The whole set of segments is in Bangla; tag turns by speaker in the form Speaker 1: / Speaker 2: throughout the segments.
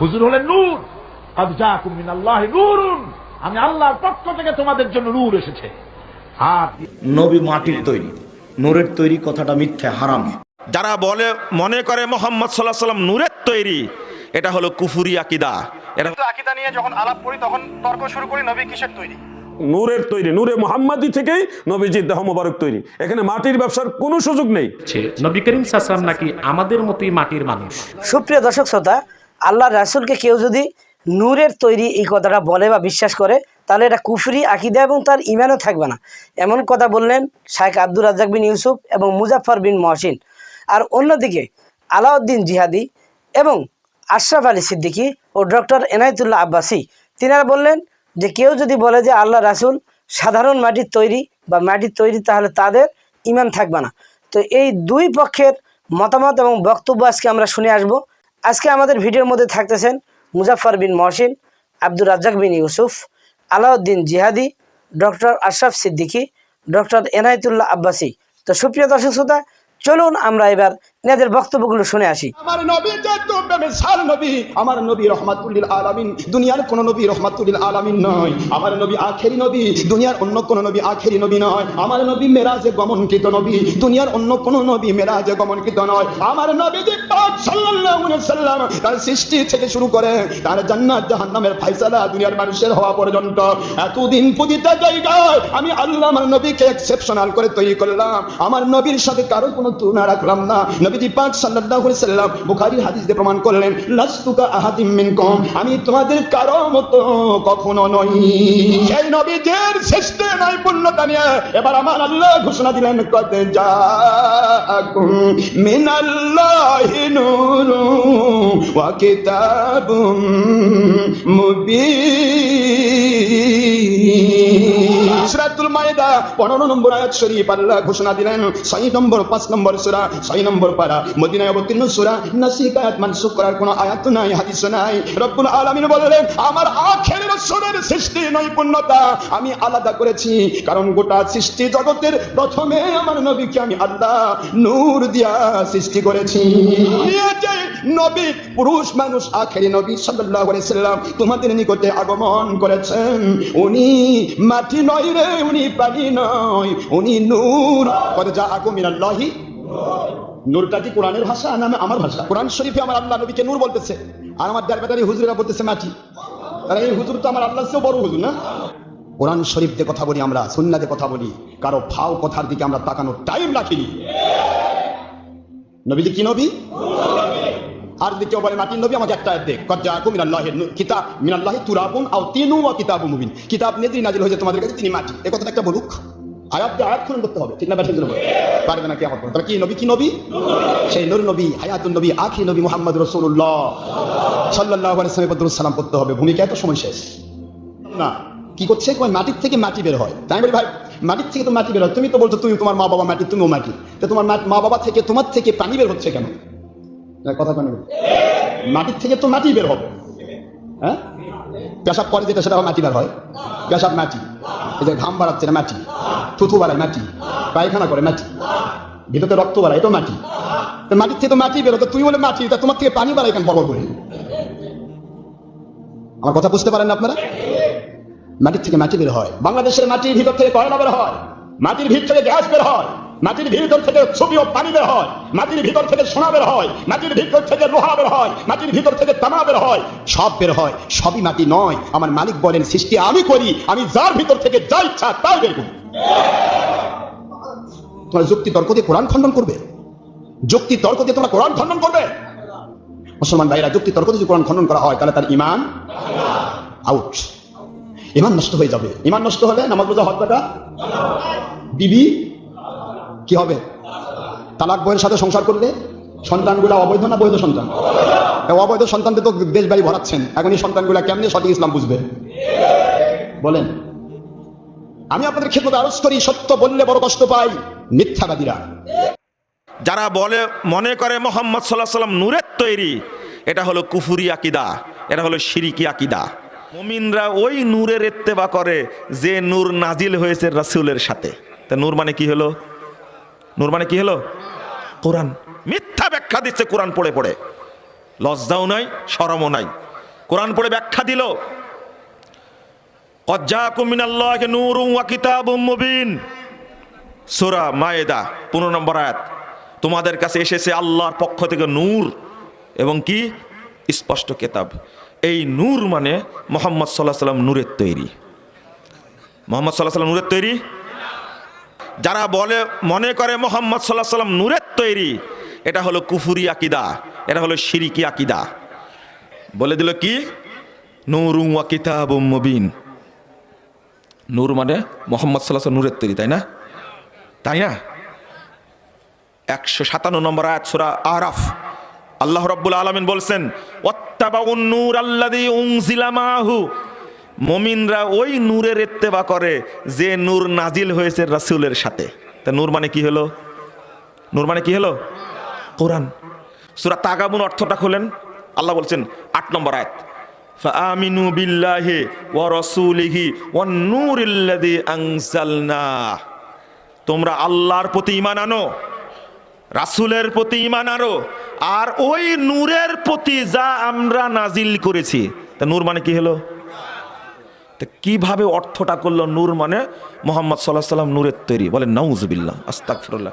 Speaker 1: হুজুর হলেন নূর। নূরুন। আমি আল্লাহর পক্ষ থেকে তোমাদের জন্য নূর এসেছে। আর
Speaker 2: নবী মাটির তৈরি। নূরের তৈরি কথাটা মিথ্যে হারাম।
Speaker 3: যারা বলে মনে করে মোহাম্মদ সাল্লাহ সাল্লাম নূরের তৈরি এটা হলো কুফুরি আকিদা। এটা
Speaker 4: আকিদা নিয়ে যখন আলাপ করি তখন তর্ক শুরু করি নবী কিসের তৈরি?
Speaker 5: নূরের তৈরি নূরে মোহাম্মদী থেকেই নবীজির দেহ মোবারক তৈরি। এখানে মাটির ব্যবসার কোনো সুযোগ নেই।
Speaker 6: নবী করিম সাসলাম নাকি আমাদের মতোই মাটির মানুষ?
Speaker 7: সুপ্রিয় দর্শক শ্রোতা আল্লাহ রাসুলকে কেউ যদি নূরের তৈরি এই কথাটা বলে বা বিশ্বাস করে, তাহলে এটা কুফরি আকিদা এবং তার ইমানও থাকবে না। এমন কথা বললেন শাইখ আব্দুর রাজ্জাক বিন ইউসুফ এবং মুজাফর বিন মহসিন। আর অন্যদিকে আলাউদ্দিন জিহাদি এবং আশরাফ আলী সিদ্দিকী ও ডক্টর এনায়তুল্লাহ আব্বাসী, তিনারা বললেন যে কেউ যদি বলে যে আল্লাহ রাসুল সাধারণ মাটির তৈরি বা মাটির তৈরি, তাহলে তাদের ইমান থাকবে না। তো এই দুই পক্ষের মতামত এবং বক্তব্য আজকে আমরা শুনে আসব। আজকে আমাদের ভিডিওর মধ্যে থাকতেছেন মুজাফর বিন মহসিন, আব্দুর রাজ্জাক বিন ইউসুফ, আলাউদ্দিন জিহাদি, ডক্টর আশরাফ সিদ্দিকী, ডক্টর এনায়তুল্লাহ আব্বাসী। তো সুপ্রিয় দর্শক শ্রোতা, চলুন আমরা এবার এনাদের বক্তব্যগুলো শুনে আসি।
Speaker 8: আমার নবী নবী, আমার নবী রহমাতুল্লিল আলামিন, দুনিয়ার কোন নবী রহমাতুল্লিল আলামিন নয়। আমার নবী আখেরি নবী, দুনিয়ার অন্য কোন নবী আখেরি নবী নয়। আমার নবী মেরাজে গমনকৃত নবী, দুনিয়ার অন্য কোন নবী মেরাজে গমনকৃত নয়। আমার নবী পাক সাল্লাল্লাহু আলাইহি তার সৃষ্টি থেকে শুরু করে তার জান্নাত, জাহান্নামের ফয়সালা দুনিয়ার মানুষের হওয়া পর্যন্ত এতদিন প্রতিটা জায়গায় আমি আল্লাহ আমার নবীকে এক্সেপশনাল করে তৈরি করলাম। আমার নবীর সাথে কারও কোনো তুলনা রাখলাম না। নবীজি পাক সাল্লাল্লাহু আলাইহি সাল্লাম বুখারীর হাদিস দিয়ে প্রমাণ করলেন, লাস্তুকা আহাদিম মিনকুম, আমি তোমাদের কারও মতো কখনো নই। সেই নবীজের শ্রেষ্ঠ নৈপুণ্যতা নিয়ে। এবার আমার আল্লাহ ঘোষণা দিলেন কত জাকুম মিনাল্লাহি নূরু ওয়া কিতাবুম মুবিন। সূরাতুল মাইদা 15 নম্বর আয়াত শরীফ আল্লাহ ঘোষণা দিলেন 6 নম্বর 5 নম্বর সূরা 6 নম্বর পারা। মদিনায় অবতীর্ণ সূরা করার কোনো আয়াত নাই হাদিস নাই। রব্বুল আলামিন বললেন, আমার আখের সৃষ্টি নৈপুণ্যতা আমি আলাদা করেছি। কারণ গোটা সৃষ্টি জগতের প্রথমে আমার নবীকে আমি আল্লাহ নূর দিয়া সৃষ্টি করেছি। নবী, পুরুষ মানুষ, আখেরি নবী আলাইহি সাল্লাম তোমাদের নিকটে আগমন করেছেন। উনি মাটি নয় রে, উনি পানি নয়, উনি নূর। কত যা মিনাল্লাহি? নূরটা কি কোরআনের ভাষা না আমার ভাষা। কোরআন শরীফে আমার আল্লাহ নবীকে নূর বলতেছে, আর আমার দারবাদারি হুজুরেরা বলতেছে মাটি। তাহলে এই হুজুর তো আমার আল্লাহ চেয়েও বড় হুজুর না? কোরআন শরীফ দিয়ে কথা বলি আমরা সুন্নাতে কথা বলি, কারও ফাও কথার দিকে আমরা তাকানোর টাইম রাখিনি। নবীজি কি নবী? আর যদি কেউ বলে মাটির নবী, আমাকে একটা দেখ জাকুম কিতাব, মিনাল্লাহি তুরাবুন আও তিনু ওয়া কিতাবুম মুবিন। কিতাব নিয়ে তিনি নাজিল হয়েছে, তোমাদের কাছে তিনি মাটি। এ কথাটা একটা বলুক। আয়াত দিয়ে আয়াত খুলন করতে হবে, ঠিক না ব্যাঠিক পারবে না কি আমার তবে কি নবী কি নবী? সেই নূর নবী, হায়াতুন নবী আখি নবী মুহাম্মদ রাসূলুল্লাহ সাল্লাল্লাহু আলাইহি সালাম করতে হবে। ভূমিকা এত সময় শেষ। না, কি করছে? মাটির থেকে মাটি বের হয়। তাই বলি, ভাই, মাটির থেকে তো মাটি বের হয়। তুমি তো বলছো, তুমি তোমার মা বাবা মাটি, তুমিও মাটি। তো তোমার মা- মা বাবা থেকে, তোমার থেকে পানি বের হচ্ছে কেন? কথা কেন মাটির থেকে তো মাটি বের হবে। হ্যাঁ? পেশাব করে যেটা, সেটা মাটি বের হয়। পেশাব মাটি। এই যে ঘাম বাড়াচ্ছে না মাটি। থুথু বাড়ায় মাটি, পায়খানা করে মাটি ভিতরে রক্ত বাড়ায় এটাও মাটি। মাটির থেকে তো মাটি বেরোতো তুমি বলে মাটি, তা তোমার থেকে পানি বাড়ায় কেন বড় করে? আমার কথা বুঝতে পারেন আপনারা? মাটির থেকে মাটি বের হয়। বাংলাদেশের মাটির ভিতর থেকে কয়লা বের হয়? মাটির ভিতর থেকে গ্যাস বের হয়। মাটির ভিতর থেকে ছবি ও পানি বের হয়, মাটির ভিতর থেকে সোনা বের হয়, মাটির ভিতর থেকে লোহা বের হয়, মাটির ভিতর থেকে তামা বের হয়, সব বের হয়, সবই মাটি নয়। আমার মালিক বলেন, সৃষ্টি আমি করি, আমি যার ভিতর থেকে যা ইচ্ছা তাই বের করি। তোমার যুক্তি তর্ক দিয়ে কোরআন খণ্ডন করবে? যুক্তি তর্ক দিয়ে তোমরা কোরআন খণ্ডন করবে? মুসলমান ভাইরা, যুক্তি তর্ক দিয়ে কোরআন খণ্ডন করা হয়, তাহলে তার ইমান আউট ইমান নষ্ট হয়ে যাবে। ইমান নষ্ট হলে নামাজ বোঝা টাকা বিবি কি হবে? তালাক বইয়ের সাথে সংসার করলে সন্তানগুলা অবৈধ না বৈধ সন্তান? অবৈধ সন্তানদের তো দেশ বাড়ি ভরাচ্ছেন। এখন এই সন্তানগুলা কেমনি সঠিক ইসলাম বুঝবে? বলেন। আমি আপনাদের ক্ষেত্রে আরজ করি, সত্য বললে বড় কষ্ট পাই মিথ্যাবাদীরা।
Speaker 3: যারা বলে, মনে করে মোহাম্মদ সাল্লাহ সাল্লাম নূরের তৈরি, এটা হলো কুফুরি আকিদা, এটা হলো শিরিকি আকিদা। মুমিনরা ওই নূরের এত্তেবা করে যে নূর নাজিল হয়েছে রাসূলের সাথে। তা নূর মানে কি হলো? নূর মানে কি হলো? কোরআন। মিথ্যা ব্যাখ্যা দিচ্ছে, কোরআন পড়ে পড়ে। লজ্জাও নাই, শরমও নাই। কোরআন পড়ে ব্যাখ্যা দিল। সূরা মায়েদা 15 নম্বর আয়াত। তোমাদের কাছে এসেছে আল্লাহর পক্ষ থেকে নূর এবং কি? স্পষ্ট কেতাব। এই নূর মানে মোহাম্মদ সাল্লাহ সাল্লাম নূরের তৈরি। মোহাম্মদ সাল্লাহ সাল্লাম নূরের তৈরি? যারা বলে, মনে করে মোহাম্মদ সাল্লাহ সাল্লাম নূরের তৈরি, এটা হলো কুফুরি আকিদা, এটা হলো শিরিকি আকিদা। বলে দিল কি? নূরুম ওয়া মুবিন। নূর মানে মোহাম্মদ সাল্লাহ নূরের তৈরি, তাই না? তাই না? একশো সাতান্ন নম্বর আয়াত, সূরা আরাফ। আল্লাহ রব্বুল আলমিন বলছেন, ওয়াত্তাবাউন নূর আল্লাযী উনজিলা মাহু মুমিনরা ওই নূরের ইত্তেবা করে যে নূর নাজিল হয়েছে রাসূলের সাথে। তা নূর মানে কি হলো? নূর মানে কি হলো? কোরআন। সুরা তাগাবুন অর্থটা খোলেন। আল্লাহ বলছেন, আট নম্বর আয়াত। ফাআমিনু বিল্লাহি ওয়া রাসূলিহি ওয়ান নূরিল্লাযী আনজালনা। তোমরা আল্লাহর প্রতি ঈমান আনো, রাসূলের প্রতি ঈমান আনো, আর ওই নূরের প্রতি যা আমরা নাজিল করেছি। তা নূর মানে কি হলো? তা কীভাবে অর্থটা করল নূর মানে মোহাম্মদ সাল্লাহ সাল্লাম নূরের তৈরি? বলে নাউজুবিল্লাহ, আস্তাগফিরুল্লাহ।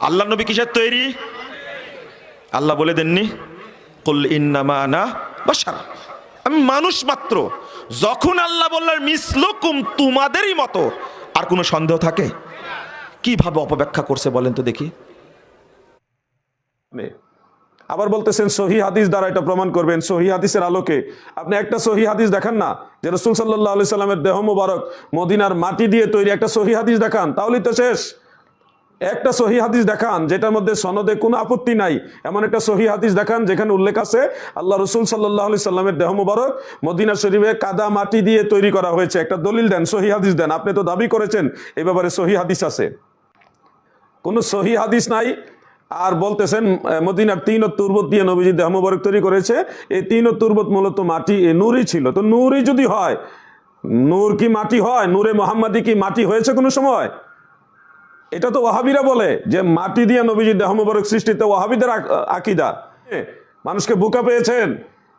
Speaker 3: আল্লাহ নবী কিসের তৈরি? আল্লাহ বলে দেননি, কুল ইন্নামা আনা বাশার। আমি মানুষ মাত্র। যখন আল্লাহ বললেন, মিসলুকুম তোমাদেরই মতো, আর কোনো সন্দেহ থাকে? কীভাবে অপব্যাখ্যা করছে বলেন তো দেখি।
Speaker 5: আবার বলতেছেন, সহি হাদিস দ্বারা এটা প্রমাণ করবেন। সহি হাদিসের আলোকে। আপনি একটা সহি হাদিস দেখান না, যে রসুল সাল্লাহ আলি সাল্লামের দেহ মুবারক মদিনার মাটি দিয়ে তৈরি একটা সহি হাদিস দেখান, তাহলেই তো শেষ। একটা সহি হাদিস দেখান, যেটার মধ্যে সনদে কোনো আপত্তি নাই, এমন একটা সহি হাদিস দেখান, যেখানে উল্লেখ আছে, আল্লাহ রসুল সাল্লাহ আলি সাল্লামের দেহ মুবারক মদিনা শরীফে কাদা মাটি দিয়ে তৈরি করা হয়েছে। একটা দলিল দেন, সহি হাদিস দেন। আপনি তো দাবি করেছেন, এ ব্যাপারে সহি হাদিস আছে। কোনো সহি হাদিস নাই আর বলতেছেন মদিনার তিন ও তুরবত দিয়ে নবীজি দেহ মুবারক তৈরি করেছে। এই তিন ও তুরবত মূলত মাটি, এ, নূরই ছিল। তো নূরই যদি হয়, নূর কি মাটি হয়? নূরে মোহাম্মদি কি মাটি হয়েছে কোনো সময়? এটা তো ওয়াহাবিরা বলে যে মাটি দিয়ে নবীজি দেহ মুবারক সৃষ্টিতে ওয়াহাবিদের আক- আকিদা। মানুষকে বোকা পেয়েছেন।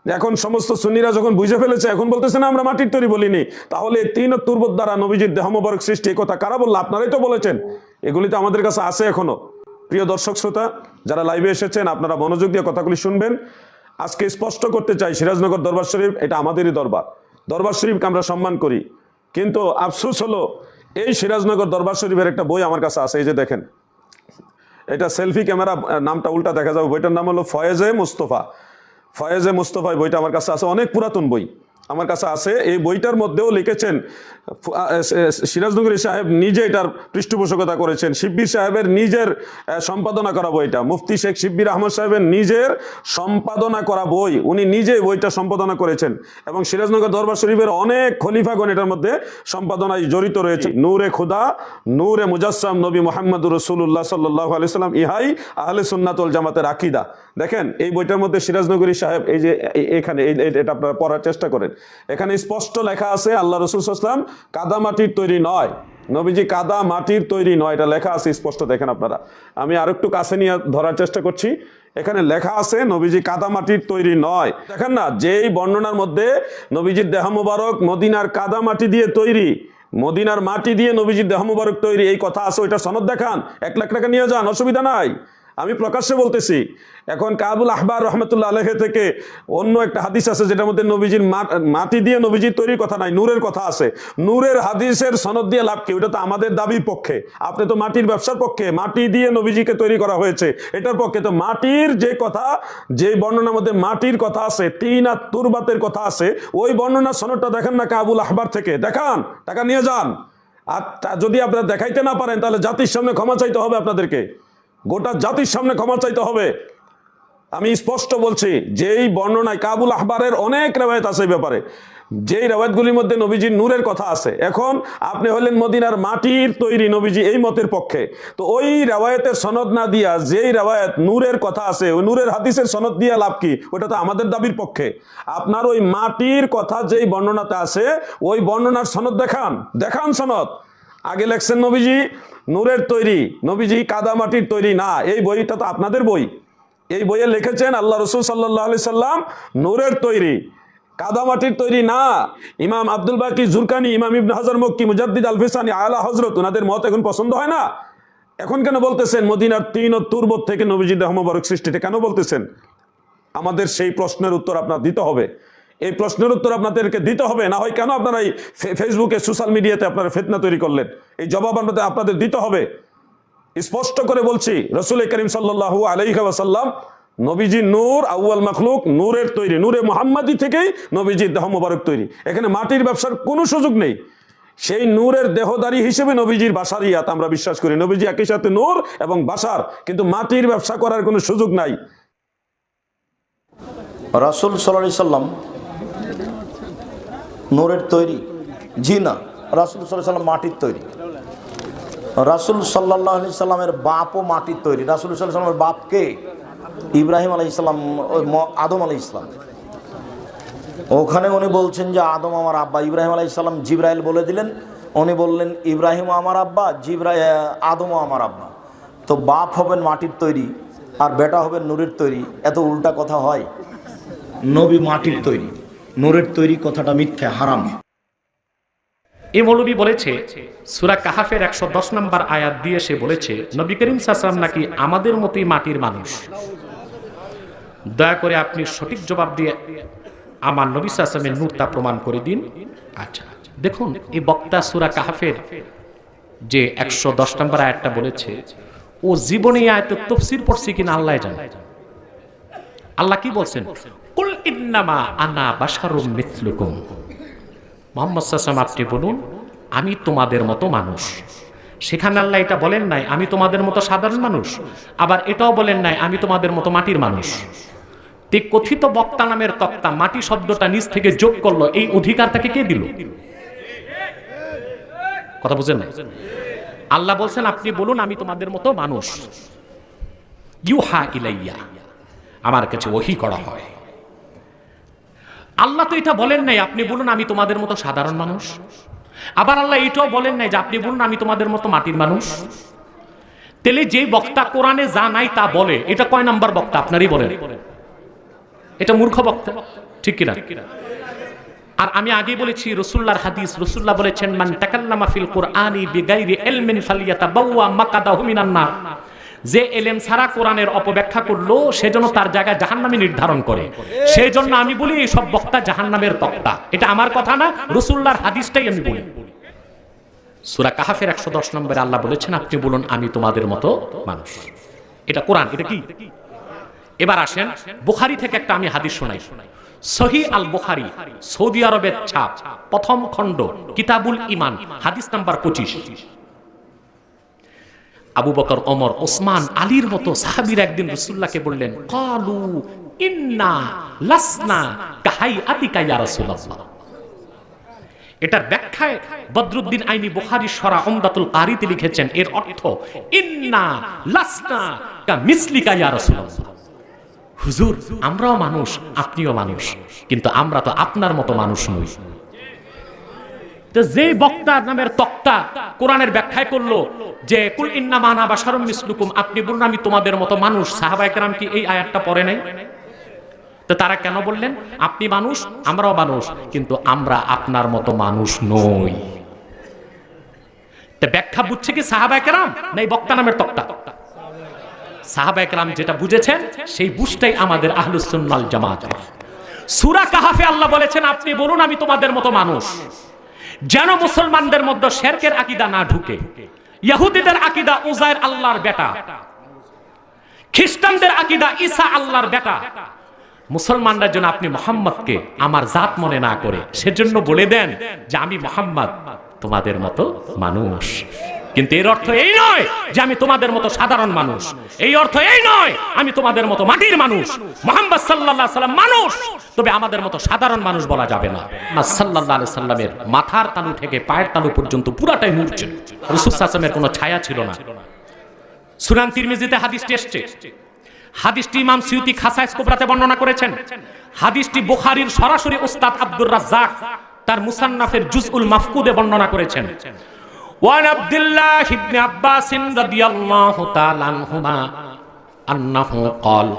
Speaker 5: এখন সমস্ত সুন্নিরা যখন বুঝে ফেলেছে, এখন বলতেছে, না, আমরা মাটির তৈরি বলিনি। তাহলে তিন তুরবত দ্বারা নবীজির দেহ মুবারক সৃষ্টি কথা কারা বলল? আপনারাই তো বলেছেন। এগুলি তো আমাদের কাছে আছে এখনও। প্রিয় দর্শক শ্রোতা, যারা লাইভে এসেছেন, আপনারা মনোযোগ দিয়ে কথাগুলি শুনবেন। আজকে স্পষ্ট করতে চাই, সিরাজনগর দরবার শরীফ, এটা আমাদেরই দরবার। দরবার শরীফকে আমরা সম্মান করি। কিন্তু আফসোস হলো, এই সিরাজনগর দরবার শরীফের একটা বই আমার কাছে আছে, এই যে দেখেন। এটা সেলফি ক্যামেরা নামটা উল্টা দেখা যাবে। বইটার নাম হলো ফয়েজে মুস্তফা। ফয়েজে মুস্তফা বইটা আমার কাছে আছে, অনেক পুরাতন বই। আমার কাছে আছে। এই বইটার মধ্যেও লিখেছেন সিরাজনগরী সাহেব নিজে এটার পৃষ্ঠপোষকতা করেছেন। শিব্বির সাহেবের নিজের সম্পাদনা করা বইটা। মুফতি শেখ শিব্বির আহমদ সাহেবের নিজের সম্পাদনা করা বই। উনি নিজে বইটা সম্পাদনা করেছেন এবং সিরাজনগর দরবার শরীফের অনেক খলিফাগণ এটার মধ্যে সম্পাদনায় জড়িত রয়েছে। নূরে খুদা, নূরে মুজাসসাম নবী মোহাম্মদ রসুল্লাহ সাল্লাহ আলাইসাল্লাম ইহাই আহলে সুন্নাতুল জামাতের আকিদা। দেখেন, এই বইটার মধ্যে সিরাজনগরী সাহেব এই যে এখানে এটা আপনারা পড়ার চেষ্টা করেন। এখানে স্পষ্ট লেখা আছে, আল্লাহ রসুল সাল্লাম কাদা মাটির তৈরি নয়। নবীজি কাদা মাটির তৈরি নয়, এটা লেখা আছে, স্পষ্ট দেখেন আপনারা। আমি আর একটু কাছে নিয়ে ধরার চেষ্টা করছি। এখানে লেখা আছে, নবীজি কাদা মাটির তৈরি নয়। দেখেন না, যেই বর্ণনার মধ্যে নবীজির দেহ মুবারক মদিনার কাদা মাটি দিয়ে তৈরি, মদিনার মাটি দিয়ে নবীজির দেহ মুবারক তৈরি, এই কথা আছে ওইটা সনদ দেখান। এক লাখ টাকা নিয়ে যান, অসুবিধা নাই। আমি প্রকাশ্যে বলতেছি, এখন কাবুল আহবার রহমতুল্লাহ আলহ থেকে অন্য একটা হাদিস আছে যেটার মধ্যে নবীজির মাটি দিয়ে নবীজির তৈরির কথা নাই, নূরের কথা আছে। নূরের হাদিসের সনদ দিয়ে লাভ কি? ওটা তো আমাদের দাবির পক্ষে। আপনি তো মাটির ব্যবসার পক্ষে, মাটি দিয়ে নবীজিকে তৈরি করা হয়েছে। এটার পক্ষে তো মাটির যে কথা, যে বর্ণনার মধ্যে মাটির কথা আছে তিন আর তুরবাতের কথা আছে, ওই বর্ণনার সনদটা দেখেন না কাবুল আহবার থেকে। দেখান, টাকা নিয়ে যান। আর যদি আপনারা দেখাইতে না পারেন, তাহলে জাতির সামনে ক্ষমা চাইতে হবে আপনাদেরকে। গোটা জাতির সামনে ক্ষমা চাইতে হবে। আমি স্পষ্ট বলছি, যেই বর্ণনায় কাবুল আহবারের অনেক রেওয়ায়ত আছে ব্যাপারে, যেই রেওয়ায়তগুলির মধ্যে নবীজির নূরের কথা আছে। এখন আপনি হলেন মদিনার মাটির তৈরি নবীজি এই মতের পক্ষে। তো ওই রেওয়ায়তের সনদ না দিয়া, যেই রেওয়ায়ত নূরের কথা আছে, ওই নূরের হাদিসের সনদ দিয়া লাভ কি? ওটা তো আমাদের দাবির পক্ষে। আপনার ওই মাটির কথা যেই বর্ণনাতে আছে, ওই বর্ণনার সনদ দেখান। দেখান সনদ। আগে লেখছেন নবীজি, নূরের তৈরি, নবীজি কাদা মাটির তৈরি। না, এই বইটা তো আপনাদের বই। এই বইয়ে লিখেছেন আল্লাহ রসুল সাল্লাহ আলি সাল্লাম, নূরের তৈরি। কাদামাটির তৈরি না। ইমাম আব্দুল বাকি জুরকানি ইমাম ইবনে হাজার মক্কি, মুজাদ্দিদ আল ফিসানি আলা হজরত ওনাদের মত এখন পছন্দ হয় না। এখন কেন বলতেছেন, মদিনার তিন ও তুরবত থেকে নবীজি দেহ মোবারক সৃষ্টিতে কেন বলতেছেন? আমাদের সেই প্রশ্নের উত্তর আপনার দিতে হবে। এই প্রশ্নের উত্তর আপনাদেরকে দিতে হবে, না হয় কেন আপনারা এই ফেসবুকে সোশ্যাল মিডিয়াতে আপনারা ফেতনা তৈরি করলেন? এই জবাব আপনাদের আপনাদের দিতে হবে। স্পষ্ট করে বলছি, রসুল করিম সাল্লাহ আলাইসাল্লাম নবীজি নূর, আউয়াল মখলুক, নূরের তৈরি, নূরে মোহাম্মদী থেকেই নবীজির দেহ মোবারক তৈরি। এখানে মাটির ব্যবসার কোনো সুযোগ নেই। সেই নূরের দেহদারি হিসেবে নবীজির বাসারিয়াত আমরা বিশ্বাস করি। নবীজি একই সাথে নূর এবং বাসার, কিন্তু মাটির ব্যবসা করার কোনো সুযোগ নাই।
Speaker 2: রাসুল সাল্লাহ সাল্লাম নোরের তৈরি জি না রাসুল সাল্লাহ সাল্লাম মাটির তৈরি। রাসুল সাল্লাহ আলি সাল্লামের বাপও মাটির তৈরি। রাসুল সাল্লাহ সাল্লামের বাপকে ইব্রাহিম আলাই ইসলাম আদম আলাই ইসলাম ওখানে উনি বলছেন যে, আদম আমার আব্বা। ইব্রাহিম আলাই ইসলাম জিব্রাইল বলে দিলেন। উনি বললেন ইব্রাহিম আমার আব্বা, জিব্রাই আদমও আমার আব্বা। তো বাপ হবেন মাটির তৈরি, আর বেটা হবেন নূরের তৈরি। এত উল্টা কথা হয়। নবী মাটির তৈরি। নূরের তৈরি কথাটা মিথ্যা, হারাম।
Speaker 6: এই মৌলবী বলেছে, সুরা কাহাফের একশো দশ নম্বর আয়াত দিয়ে সে বলেছে, নবী করিম সাসলাম নাকি আমাদের মতোই মাটির মানুষ। দয়া করে আপনি সঠিক জবাব দিয়ে আমার নবী সাসলামের নূরতা প্রমাণ করে দিন। আচ্ছা দেখুন, এই বক্তা সুরা কাহাফের যে একশো দশ নম্বর আয়াতটা বলেছে, ও জীবনে আয়াতের তফসির পড়ছে কিনা আল্লাহ জানে। আল্লাহ কি বলছেন? ইন্নামা আনা বাশারুম মিথলুকুম মোহাম্মদ সাসাম আপনি বলুন, আমি তোমাদের মতো মানুষ। সেখানে আল্লাহ এটা বলেন নাই, আমি তোমাদের মতো সাধারণ মানুষ। আবার এটাও বলেন নাই, আমি তোমাদের মতো মাটির মানুষ। তে কথিত বক্তা নামের তক্তা, মাটি শব্দটা নিজ থেকে যোগ করল, এই অধিকার তাকে কে দিল? কথা বুঝেন না আল্লাহ বলছেন, আপনি বলুন, আমি তোমাদের মতো মানুষ। ইউহা ইলাইয়া, আমার কাছে ওহি করা হয়। আল্লাহ তো এটা বলেন নাই, আপনি বলুন আমি তোমাদের মতো সাধারণ মানুষ। আবার আল্লাহ এটাও বলেন নাই যে আপনি বলুন আমি তোমাদের মতো মাটির মানুষ। তেলে যে বক্তা কোরআনে যা নাই তা বলে, এটা কয় নাম্বার বক্তা? আপনারই বলেন। এটা মূর্খ বক্তা, ঠিক কিনা? আর আমি আগে বলেছি, রসুল্লাহর হাদিস, রসুল্লাহ বলেছেন, মান তাকাল্লামা ফিল কুরআনি বিগাইরি ইলমিন ফালিয়াতাবাওয়া মাকাদাহু মিনান নার। যে এলেম সারা কোরআনের অপব্যাখ্যা করল, সেজন্য তার জায়গায় জাহান্নামে নির্ধারণ করে। সেই জন্য আমি বলি সব বক্তা জাহান্নামের বক্তা এটা আমার কথা না রসুল্লার হাদিসটাই আমি বলি। সুরা কাহাফের একশো দশ নম্বরে আল্লাহ বলেছেন, আপনি বলুন, আমি তোমাদের মতো মানুষ। এটা কোরআন, এটা কি? এবার আসেন, বুখারি থেকে একটা আমি হাদিস শোনাই। সহি আল বুখারি সৌদি আরবের ছাপ, প্রথম খণ্ড, কিতাবুল ইমান হাদিস নাম্বার পঁচিশ। আবু বকর, ওমর, ওসমান, আলীর মতো সাহাবীর একদিন রসুল্লাহকে বললেন, কালু ইন্না লাসনা কাহাই আতিকা ইয়া এটার ব্যাখ্যায় বদরুদ্দিন আইনি বুখারী সরা উমদাতুল কারিতে লিখেছেন, এর অর্থ, ইন্না লাসনা কা মিসলিকা ইয়া রাসূলুল্লাহ। হুজুর, আমরাও মানুষ, আপনিও মানুষ, কিন্তু আমরা তো আপনার মতো মানুষ নই। তো যে বক্তা নামের তক্তা কোরআনের ব্যাখ্যায় করল যে, কুল ইন্না মানা বাশারুম মিসলুকুম আপনি বলুন, আমি তোমাদের মতো মানুষ সাহাবা একরাম কি এই আয়াতটা পড়ে নাই? তো তারা কেন বললেন, আপনি মানুষ, আমরাও মানুষ, কিন্তু আমরা আপনার মতো মানুষ নই ব্যাখ্যা বুঝছে কি সাহাবা একরাম না এই বক্তা নামের তক্তা? সাহাবা একরাম যেটা বুঝেছেন, সেই বুঝটাই আমাদের আহলুসুন্নাল জামাত সুরা কাহাফে আল্লাহ বলেছেন, আপনি বলুন, আমি তোমাদের মতো মানুষ যেন মুসলমানদের মধ্যে শেরকের আকিদা না ঢুকে ইহুদিদের আকিদা উজায়ের আল্লাহর বেটা, খ্রিস্টানদের আকিদা ঈসা আল্লাহর বেটা। মুসলমানরা যেন আপনি মোহাম্মদকে আমার জাত মনে না করে, সেজন্য বলে দেন যে আমি মোহাম্মদ, তোমাদের মতো মানুষ। কিন্তু এর অর্থ এই নয় যে আমি তোমাদের মতো সাধারণ মানুষ। এই অর্থ এই নয়, আমি তোমাদের মতো মাটির মানুষ। মোহাম্মদ আলাইহি সাল্লাম মানুষ, তবে আমাদের মতো সাধারণ মানুষ বলা যাবে না। সাল্লাল্লাহু সাল্লামের মাথার তালু থেকে পায়ের তালু পর্যন্ত পুরাটাই নূর ছিল সাল্লামের কোনো ছায়া ছিল না। সুনান তিরমিজিতে হাদিস টেস্টে হাদিসটি ইমাম সিউতি খাসাইস কোবরাতে বর্ণনা করেছেন। হাদিসটি বুখারীর সরাসরি উস্তাদ আব্দুর রাজ্জাক তার মুসান্নাফের জুজউল মাফকুদে বর্ণনা করেছেন। ওয়ান আব্দুল্লাহ ইবনে আব্বাস রাদিয়াল্লাহু তাআলা আনহুমা আন্নাহু ক্বাল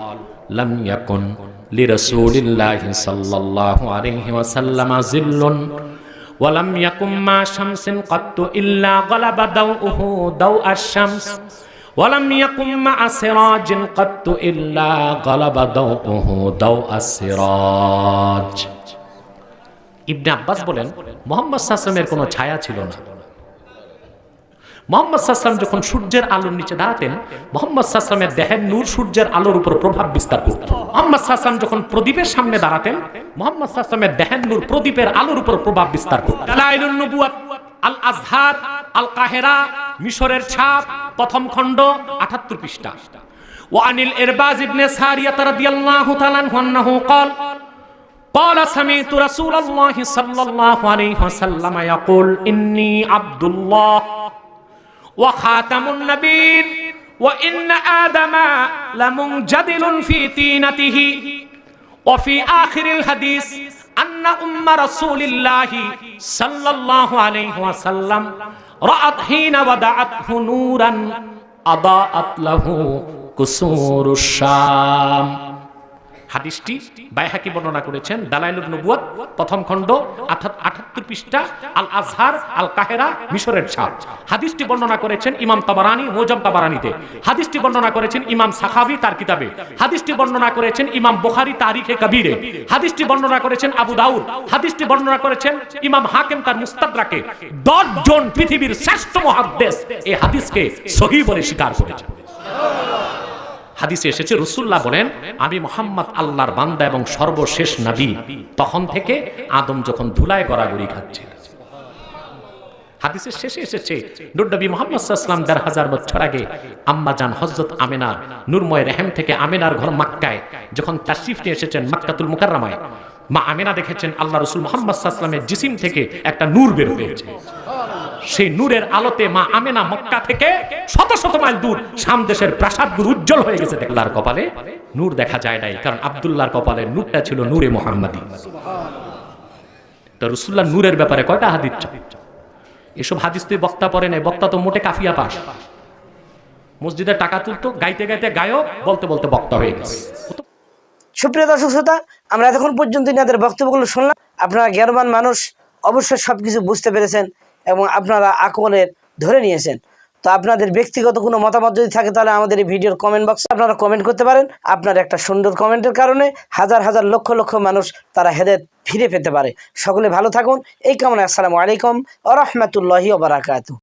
Speaker 6: লাম ইয়াকুন লিরাসূলিল্লাহি সাল্লাল্লাহু আলাইহি ওয়ালাম ইয়াকুম মা শামসিন কাত্তু ইল্লা গালাবা দাউহু দাউ আশ-শামস ওয়ালাম ইয়াকুম মা সিরাজিন কাত্তু ইল্লা গালাবা দাউহু দাউ আস-সিরাজ ইবনে আব্বাস বলেন, মোহাম্মদ সাল্লাল্লাহু কোনো ছায়া ছিল না। মোহাম্মদ সাসলাম যখন সূর্যের আলোর নিচে দাঁড়াতেন মোহাম্মদ সাসলামের দেহের নূর সূর্যের আলোর উপর প্রভাব বিস্তার করত মোহাম্মদ সাসলাম যখন প্রদীপের সামনে দাঁড়াতেন মোহাম্মদ সাসলামের দেহের নূর প্রদীপের আলোর উপর প্রভাব বিস্তার করত দালাইলুন নবুয়াত আল আজহার আল কাহেরা মিশরের ছাপ প্রথম খণ্ড আটাত্তর পৃষ্ঠা وعن الإرباز بن سارية رضي الله تعالى عنه أنه قال قال سمعت رسول الله صلى الله عليه وسلم يقول إني عبد الله وخاتم النبيين وإن آدم لمنجدل في تينته وفي آخر الحديث أن أم رسول الله صلى الله عليه وسلم رأت حين ودعته نورا أضاءت له كسور الشام হাদিসটি বাইহাকি বর্ণনা করেছেন। দালাইলুল নবুয়াত প্রথম খণ্ড আটাত্তর পৃষ্ঠা আল আজহার আল কাহেরা মিশরের ছাপ হাদিসটি বর্ণনা করেছেন ইমাম তাবারানি, মোজাম তাবারানিতে। হাদিসটি বর্ণনা করেছেন ইমাম সাখাবি, তার কিতাবে। হাদিসটি বর্ণনা করেছেন ইমাম বুখারী, তারিখে কবিরে। হাদিসটি বর্ণনা করেছেন আবু দাউদ। হাদিসটি বর্ণনা করেছেন ইমাম হাকিম, তার মুস্তাদরাকে। জন পৃথিবীর শ্রেষ্ঠ মহাদ্দেশ এই হাদিসকে সহি বলে স্বীকার করেছেন। হাদিসে এসেছে, রসুল্লাহ বলেন, আমি মোহাম্মদ আল্লাহর বান্দা এবং সর্বশেষ নবী। তখন থেকে আদম যখন ধুলায় গড়াগড়ি খাচ্ছিল। হাদিসের শেষে এসেছে নুরনবী মোহাম্মদ সাল্লাম দেড় হাজার বছর আগে আম্মা জান হজরত আমেনার নূরময় রেহেম থেকে আমেনার ঘর মাক্কায় যখন তাশরিফ নিয়ে এসেছেন মাক্কাতুল মুকাররামায়, মা আমেনা দেখেছেন আল্লাহ রসুল মোহাম্মদ সাল্লামের জিসিম থেকে একটা নূর বের হয়েছে। সেই নূরের আলোতে মা আমেনা মক্কা থেকে শত শত মাইল দূর শাম দেশের প্রাসাদগুলো উজ্জ্বল হয়ে গেছে দেখলার কপালে। নূর দেখা যায় নাই, কারণ আব্দুল্লাহর কপালে নূরটা ছিল নূরে মোহাম্মদী। তো রসুল্লাহ নূরের ব্যাপারে কয়টা হাদিস এসব হাদিস তুই বক্তা পরে নাই, বক্তা তো মোটে কাফিয়া পাস। মসজিদে টাকা তুলতো, গাইতে গাইতে গায়ক, বলতে বলতে বক্তা হয়ে গেছে।
Speaker 7: সুপ্রিয় দর্শক শ্রোতা, আমরা এতক্ষণ পর্যন্ত ইনাদের বক্তব্যগুলো শুনলাম। আপনারা জ্ঞানবান মানুষ, অবশ্যই সবকিছু বুঝতে পেরেছেন। এবং আপনারা আকলের ধরে নিয়েছেন। তো আপনাদের ব্যক্তিগত কোনো মতামত যদি থাকে তাহলে আমাদের এই ভিডিওর কমেন্ট বক্সে আপনারা কমেন্ট করতে পারেন। আপনার একটা সুন্দর কমেন্টের কারণে হাজার হাজার লক্ষ লক্ষ মানুষ তারা হেদের ফিরে পেতে পারে। সকলে ভালো থাকুন। এই কামনা আসসালামু আলাইকুম। আ রহমতুল্লাহি ওবরাকাতু